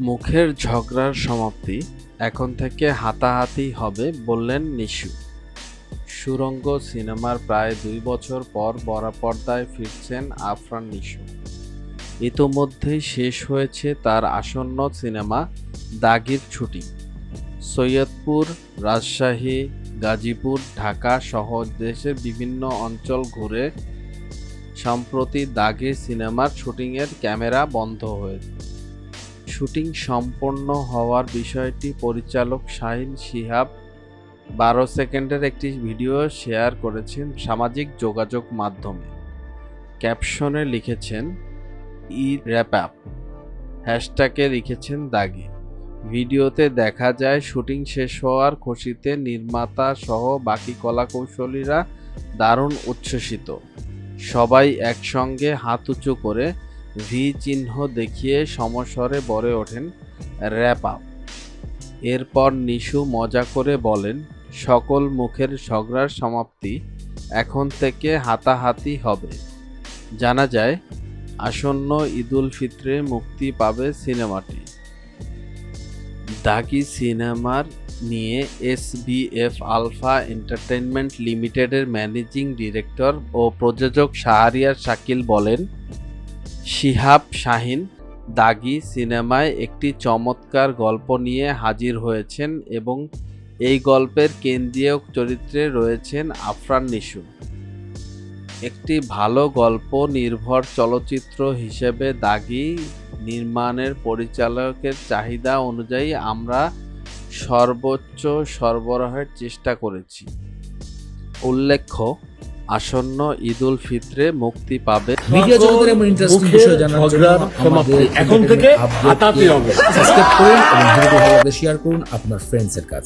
মুখের ঝগড়ার সমাপ্তি এখন থেকে হাতাহাতি হবে বললেন নিশু। সুরঙ্গ সিনেমার প্রায় দুই বছর পর বড় পর্দায় ফিরছেন আফরান নিশু। ইতোমধ্যেই শেষ হয়েছে তার আসন্ন সিনেমা দাগির ছুটি। সৈয়দপুর, রাজশাহী, গাজীপুর, ঢাকা সহ দেশের বিভিন্ন অঞ্চল ঘুরে সম্প্রতি দাগির সিনেমার শুটিংয়ের ক্যামেরা বন্ধ হয়েছে শুটিং সম্পন্ন হওয়ার বিষয়টি পরিচালক শাহিন শিহাব বারো সেকেন্ডের একটি ভিডিও শেয়ার করেছেন সামাজিক যোগাযোগ মাধ্যমে। ক্যাপশনে লিখেছেন, ই র্যাপ আপ। হ্যাশট্যাগে লিখেছেন, দাগি। ভিডিওতে দেখা যায়, শুটিং শেষ হওয়ার খুশিতে নির্মাতা সহ বাকি কলাকৌশলীরা দারুণ উচ্ছ্বসিত। সবাই একসঙ্গে হাত উঁচু করে ভি চিহ্ন দেখিয়ে সমস্বরে বলে ওঠেন র্যাপ আপ। এরপর নিশু মজা করে বলেন, সকল মুখের ঝগড়ার সমাপ্তি এখন থেকে হাতাহাতি হবে। জানা যায়, আসন্ন ঈদুল ফিত্রে মুক্তি পাবে সিনেমাটি। দাগি সিনেমার নিয়ে এস এসবিএফ আলফা এন্টারটেনমেন্ট লিমিটেডের ম্যানেজিং ডিরেক্টর ও প্রযোজক শাহরিয়ার শাকিল বলেন শিহাব শাহিন দাগি সিনেমায় একটি চমৎকার গল্প নিয়ে হাজির হয়েছেন এবং এই গল্পের কেন্দ্রীয় চরিত্রে রয়েছেন আফরান নিশু। একটি ভালো গল্প নির্ভর চলচ্চিত্র হিসেবে দাগি নির্মাণের পরিচালকের চাহিদা অনুযায়ী আমরা সর্বোচ্চ সরবরাহের চেষ্টা করেছি। উল্লেখ্য আসন্ন ঈদুল ফিতরে মুক্তি পাবে মিডিয়া জগতের এমন ইন্টারেস্টিং বিষয় জানার জন্য আমাদের এখন থেকে update হাতাহাতি কে হবে। সাবস্ক্রাইব করুন এবং ভিডিওটি ভালো শেয়ার করুন আপনার ফ্রেন্ডসের কাছে